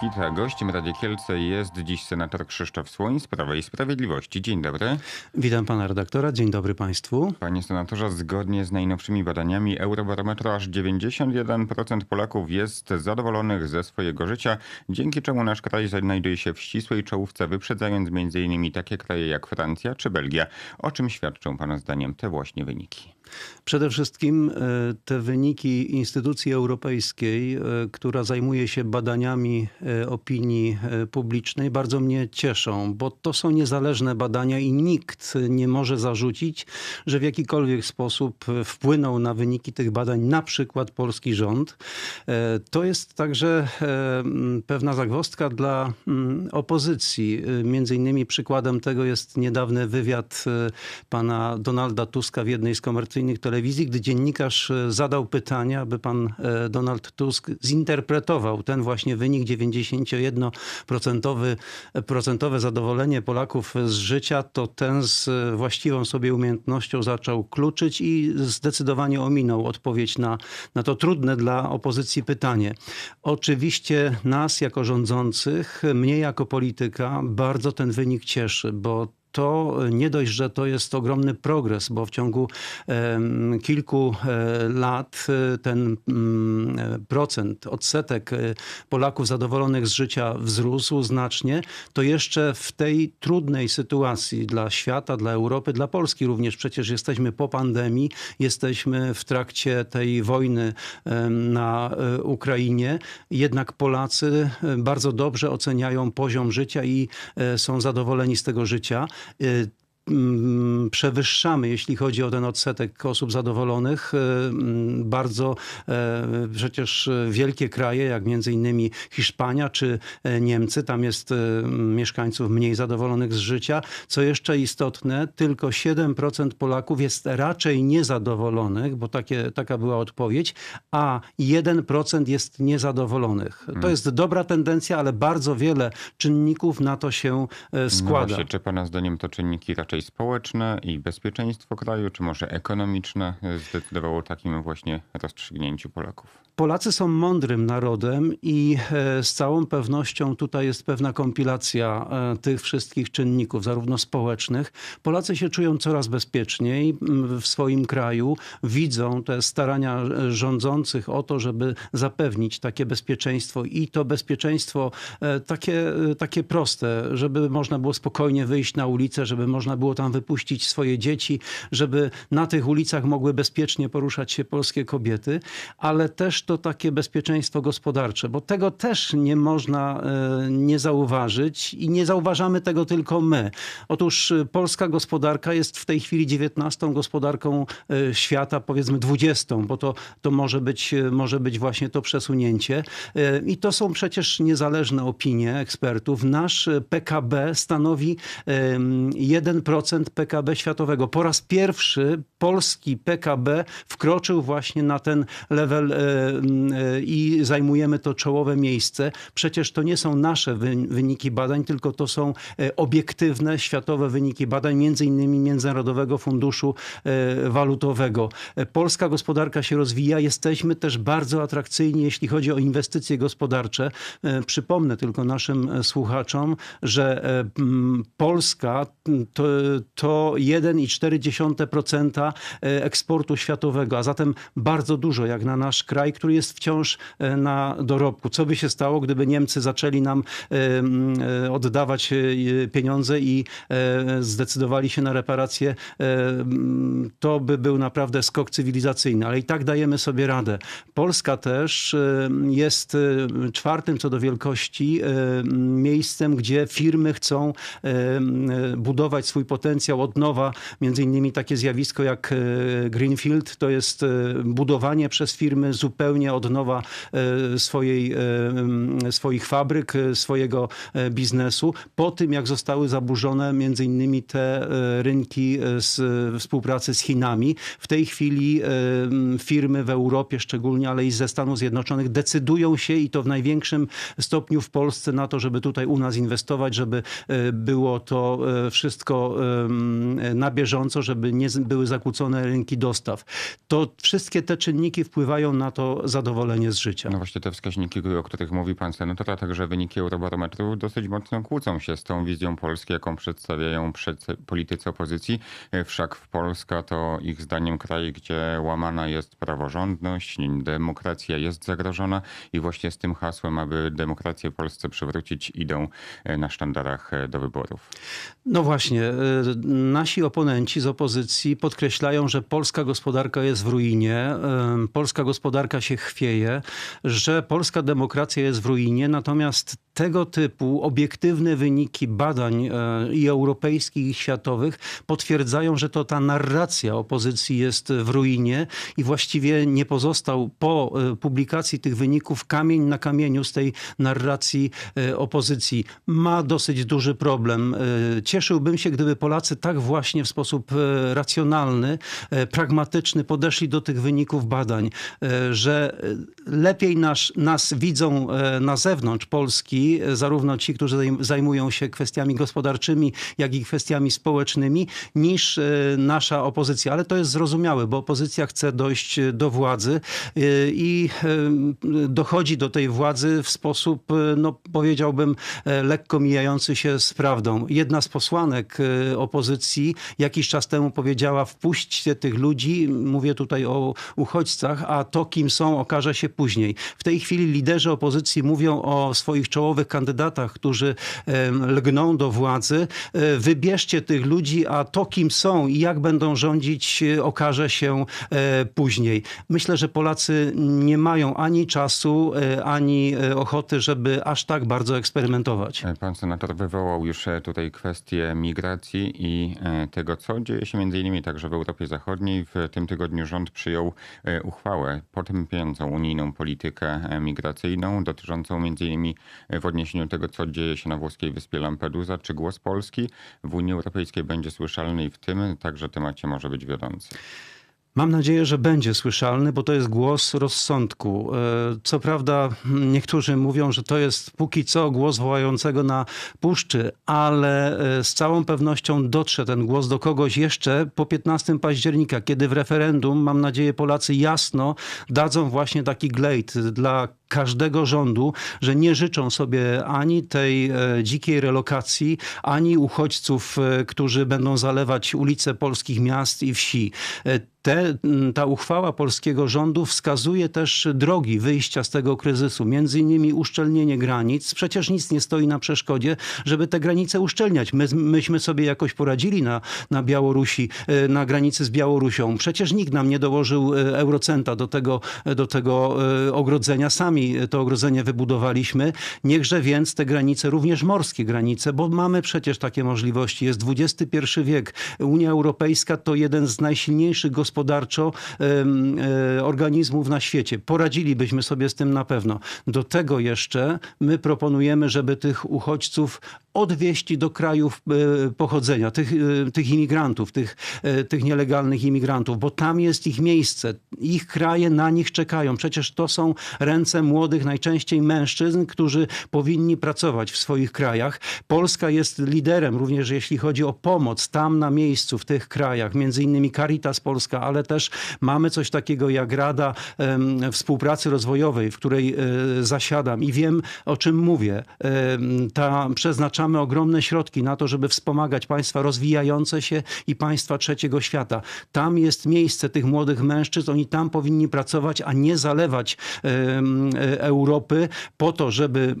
Kita gościem Radia Kielce jest dziś senator Krzysztof Słoń z Prawa i Sprawiedliwości. Dzień dobry. Witam pana redaktora, dzień dobry państwu. Panie senatorze, zgodnie z najnowszymi badaniami Eurobarometru aż 91% Polaków jest zadowolonych ze swojego życia, dzięki czemu nasz kraj znajduje się w ścisłej czołówce, wyprzedzając m.in. takie kraje jak Francja czy Belgia. O czym świadczą pana zdaniem te właśnie wyniki? Przede wszystkim e, te wyniki instytucji europejskiej, e, która zajmuje się badaniami e, opinii publicznej, bardzo mnie cieszą, bo to są niezależne badania i nikt nie może zarzucić, że w jakikolwiek sposób wpłynął na wyniki tych badań na przykład polski rząd. To jest także pewna zagwozdka dla opozycji. Między innymi przykładem tego jest niedawny wywiad pana Donalda Tuska w jednej z komercyjnych telewizji, gdy dziennikarz e, zadał pytanie, aby pan e, Donald Tusk zinterpretował ten właśnie wynik 91% procentowe zadowolenie Polaków z życia, to ten z e, właściwą sobie umiejętnością zaczął kluczyć i zdecydowanie ominął odpowiedź na, na to trudne dla opozycji pytanie. Oczywiście nas jako rządzących, mnie jako polityka bardzo ten wynik cieszy, bo to nie dość, że to jest ogromny progres, bo w ciągu kilku e, lat e, ten mm, procent, odsetek e, Polaków zadowolonych z życia wzrósł znacznie, to jeszcze w tej trudnej sytuacji dla świata, dla Europy, dla Polski również, przecież jesteśmy po pandemii, jesteśmy w trakcie tej wojny na Ukrainie, jednak Polacy bardzo dobrze oceniają poziom życia i są zadowoleni z tego życia. uh, Przewyższamy, jeśli chodzi o ten odsetek osób zadowolonych, y, mm, bardzo e, przecież wielkie kraje, jak między innymi Hiszpania czy e, Niemcy. Tam jest e, mieszkańców mniej zadowolonych z życia. Co jeszcze istotne, tylko 7% Polaków jest raczej niezadowolonych, bo takie, taka była odpowiedź, a 1% jest niezadowolonych. To jest dobra tendencja, ale bardzo wiele czynników na to się e, No składa. właśnie, czy pana zdaniem to czynniki raczej społeczne i bezpieczeństwo kraju, czy może ekonomiczne zdecydowało o takim właśnie rozstrzygnięciu Polaków? Polacy są mądrym narodem i e, z całą pewnością tutaj jest pewna kompilacja e, tych wszystkich czynników, zarówno społecznych. Polacy się czują coraz bezpieczniej w swoim kraju, widzą te starania e, rządzących o to, żeby zapewnić takie bezpieczeństwo i to bezpieczeństwo takie, takie proste, żeby można było spokojnie wyjść na ulicę, żeby można było było tam wypuścić swoje dzieci, żeby na tych ulicach mogły bezpiecznie poruszać się polskie kobiety, ale też to takie bezpieczeństwo gospodarcze, bo tego też nie można e, nie zauważyć i nie zauważamy tego tylko my. Otóż e, polska gospodarka jest w tej chwili 19 gospodarką e, świata, powiedzmy 20, bo to, to może, być, może być właśnie to przesunięcie. I to są przecież niezależne opinie ekspertów. Nasz PKB stanowi 1% 3% PKB światowego. Po raz pierwszy polski PKB wkroczył właśnie na ten level e, e, i zajmujemy to czołowe miejsce. Przecież to nie są nasze wyniki badań, tylko to są e, obiektywne, światowe wyniki badań, między innymi Międzynarodowego Funduszu Walutowego. Polska gospodarka się rozwija, jesteśmy też bardzo atrakcyjni, jeśli chodzi o inwestycje gospodarcze. Przypomnę tylko naszym słuchaczom, że Polska to to 1,4% e, eksportu światowego, a zatem bardzo dużo jak na nasz kraj, który jest wciąż e, na dorobku. Co by się stało, gdyby Niemcy zaczęli nam e, oddawać pieniądze i zdecydowali się na reparacje, to by był naprawdę skok cywilizacyjny, ale i tak dajemy sobie radę. Polska też jest czwartym co do wielkości miejscem, gdzie firmy chcą budować swój potencjał od nowa. Między innymi takie zjawisko jak e, Greenfield, to jest e, budowanie przez firmy zupełnie od nowa e, swojej, swoich fabryk, swojego biznesu, po tym jak zostały zaburzone między innymi te rynki z współpracy z Chinami. W tej chwili firmy w Europie szczególnie, ale i ze Stanów Zjednoczonych decydują się i to w największym stopniu w Polsce na to, żeby tutaj u nas inwestować, żeby było to wszystko na bieżąco, żeby nie były zakłócone rynki dostaw. To wszystkie te czynniki wpływają na to zadowolenie z życia. No właśnie te wskaźniki, o których mówi pan senator, a także wyniki Eurobarometru dosyć mocno kłócą się z tą wizją Polski, jaką przedstawiają przed politycy opozycji. E, Wszak Polska to ich zdaniem kraj, gdzie łamana jest praworządność, demokracja jest zagrożona i właśnie z tym hasłem, aby demokrację w Polsce przywrócić, idą e, na sztandarach e, do wyborów. No właśnie, y, nasi oponenci z opozycji podkreślają, że polska gospodarka jest w ruinie, y, polska gospodarka się chwieje, że polska demokracja jest w ruinie, natomiast tego typu obiektywne wyniki badań y, i europejskich, i światowych potwierdzają, że to ta narracja opozycji jest w ruinie i właściwie nie pozostał po y, publikacji tych wyników kamień na kamieniu z tej narracji y, opozycji. Ma dosyć duży problem. Y, Cieszyłbym się, gdyby Polacy tak właśnie w sposób e, racjonalny, e, pragmatyczny podeszli do tych wyników badań, e, że lepiej nas, nas widzą na zewnątrz Polski, zarówno ci, którzy zajm- zajmują się kwestiami gospodarczymi, jak i kwestiami społecznymi, niż nasza opozycja. Ale to jest zrozumiałe, bo opozycja chce dojść do władzy i dochodzi do tej władzy w sposób, no powiedziałbym, lekko mijający się z prawdą. Jedna z posłanek opozycji jakiś czas temu powiedziała: wpuśćcie tych ludzi, mówię tutaj o uchodźcach, a to, kim są, okaże się później. W tej chwili liderzy opozycji mówią o swoich czołowych kandydatach, którzy lgną do władzy. E, Wybierzcie tych ludzi, a to, kim są i jak będą rządzić, e, okaże się e, później. Myślę, że Polacy nie mają ani czasu, e, ani e, ochoty, żeby aż tak bardzo eksperymentować. Pan senator wywołał już tutaj kwestię migracji i e, tego, co dzieje się między innymi także w Europie Zachodniej. W tym tygodniu rząd przyjął e, uchwałę potępiającą unijną politykę e, migracyjną, dotyczącą między innymi w odniesieniu tego, co dzieje się na włoskiej wyspie Lampedusa. Czy głos Polski w Unii Europejskiej będzie słyszalny i w tym także temacie może być wiodący? Mam nadzieję, że będzie słyszalny, bo to jest głos rozsądku. E, Co prawda, niektórzy mówią, że to jest póki co głos wołającego na puszczy, ale e, z całą pewnością dotrze ten głos do kogoś jeszcze po 15 października, kiedy w referendum, mam nadzieję, Polacy jasno dadzą właśnie taki glejt dla każdego rządu, że nie życzą sobie ani tej e, dzikiej relokacji, ani uchodźców, e, którzy będą zalewać ulice polskich miast i wsi. E, te, ta uchwała polskiego rządu wskazuje też drogi wyjścia z tego kryzysu, między innymi uszczelnienie granic. Przecież nic nie stoi na przeszkodzie, żeby te granice uszczelniać. My, myśmy sobie jakoś poradzili na, na Białorusi, na granicy z Białorusią. Przecież nikt nam nie dołożył eurocenta do tego, do tego ogrodzenia. Sami to ogrodzenie wybudowaliśmy. Niechże więc te granice, również morskie granice, bo mamy przecież takie możliwości. Jest XXI wiek. Unia Europejska to jeden z najsilniejszych gospodarczo e, organizmów na świecie. Poradzilibyśmy sobie z tym na pewno. Do tego jeszcze my proponujemy, żeby tych uchodźców odwieźć do krajów e, pochodzenia, tych, e, tych imigrantów, tych, tych nielegalnych imigrantów, bo tam jest ich miejsce. Ich kraje na nich czekają. Przecież to są ręce młodych, najczęściej mężczyzn, którzy powinni pracować w swoich krajach. Polska jest liderem również jeśli chodzi o pomoc tam na miejscu w tych krajach, między innymi Caritas Polska, ale też mamy coś takiego jak Rada Współpracy Rozwojowej, w której e, zasiadam i wiem o czym mówię. Em, ta, przeznaczamy ogromne środki na to, żeby wspomagać państwa rozwijające się i państwa trzeciego świata. Tam jest miejsce tych młodych mężczyzn, oni tam powinni pracować, a nie zalewać e, Europy po to, żeby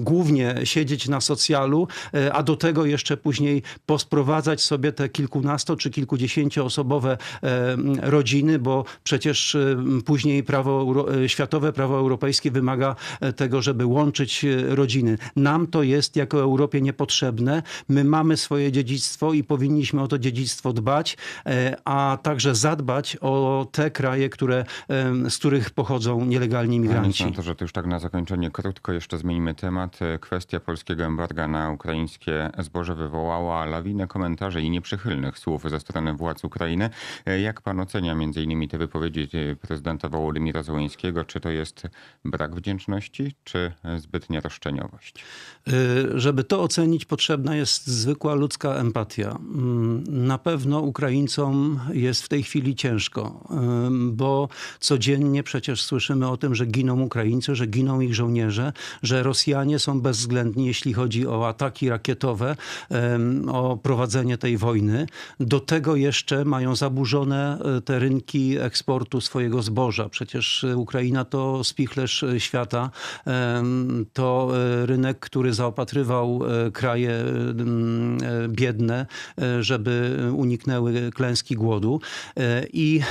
głównie siedzieć na socjalu, e, a do tego jeszcze później posprowadzać sobie te kilkunasto czy kilkudziesięcioosobowe em, rodziny, bo przecież później prawo, e, światowe prawo europejskie wymaga e, tego, żeby łączyć e, rodziny. Nam to jest jako Europie niepotrzebne. My mamy swoje dziedzictwo i powinniśmy o to dziedzictwo dbać, e, a także zadbać o te kraje, które, z których pochodzą nielegalni Panie imigranci. senatorze, to już tak na zakończenie krótko jeszcze zmienimy temat. E, Kwestia polskiego embarga na ukraińskie zboże wywołała lawinę komentarzy i nieprzychylnych słów ze strony władz Ukrainy. E, Jak pan ocenia między innymi te wypowiedzi e, prezydenta Wołodymira Zełenskiego? Czy to jest brak wdzięczności, czy zbytnia roszczeniowość? Żeby to ocenić, potrzebna jest zwykła ludzka empatia. Mm, Na pewno Ukraińcom jest w tej chwili ciężko, bo codziennie przecież słyszymy o tym, że giną Ukraińcy, że giną ich żołnierze, że Rosjanie są bezwzględni, jeśli chodzi o ataki rakietowe, o prowadzenie tej wojny. Do tego jeszcze mają zaburzone y, te rynki eksportu swojego zboża. Przecież Ukraina to spichlerz y, świata, to e, rynek, który zaopatrywał e, kraje e, biedne, e, żeby uniknęły klęski głodu. E, I e,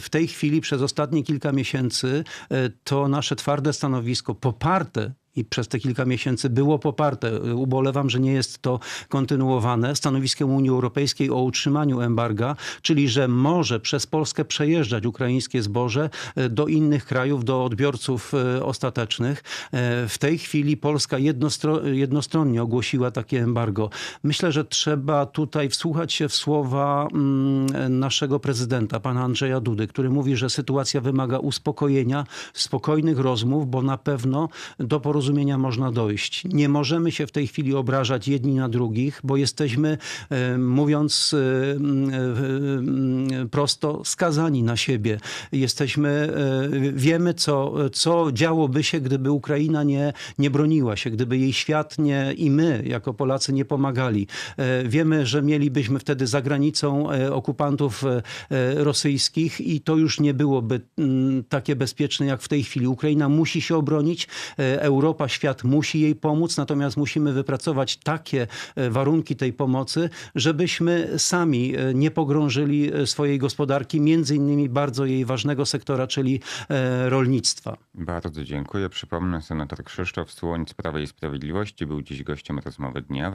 w tej chwili przez ostatnie kilka miesięcy e, to nasze twarde stanowisko poparte i przez te kilka miesięcy było poparte. Ubolewam, że nie jest to kontynuowane. Stanowiskiem Unii Europejskiej o utrzymaniu embarga, czyli że może przez Polskę przejeżdżać ukraińskie zboże e, do innych krajów, do odbiorców e, ostatecznych. E, W tej chwili Polska jednostro, jednostronnie ogłosiła takie embargo. Myślę, że trzeba tutaj wsłuchać się w słowa mm, naszego prezydenta, pana Andrzeja Dudy, który mówi, że sytuacja wymaga uspokojenia, spokojnych rozmów, bo na pewno do porozumienia można dojść. Nie możemy się w tej chwili obrażać jedni na drugich, bo jesteśmy, e, mówiąc e, e, prosto, skazani na siebie. Jesteśmy, wiemy, co, co działoby się, gdyby Ukraina nie, nie broniła się, gdyby jej świat nie i my, jako Polacy, nie pomagali. Wiemy, że mielibyśmy wtedy za granicą okupantów rosyjskich i to już nie byłoby takie bezpieczne jak w tej chwili. Ukraina musi się obronić, e, Europa, świat musi jej pomóc, natomiast musimy wypracować takie e, warunki tej pomocy, żebyśmy sami e, nie pogrążyli e, swojej gospodarki, między innymi bardzo jej ważnego sektora, czyli rolnictwa. Bardzo dziękuję. Przypomnę, senator Krzysztof Słoń z Prawa i Sprawiedliwości był dziś gościem rozmowy dnia.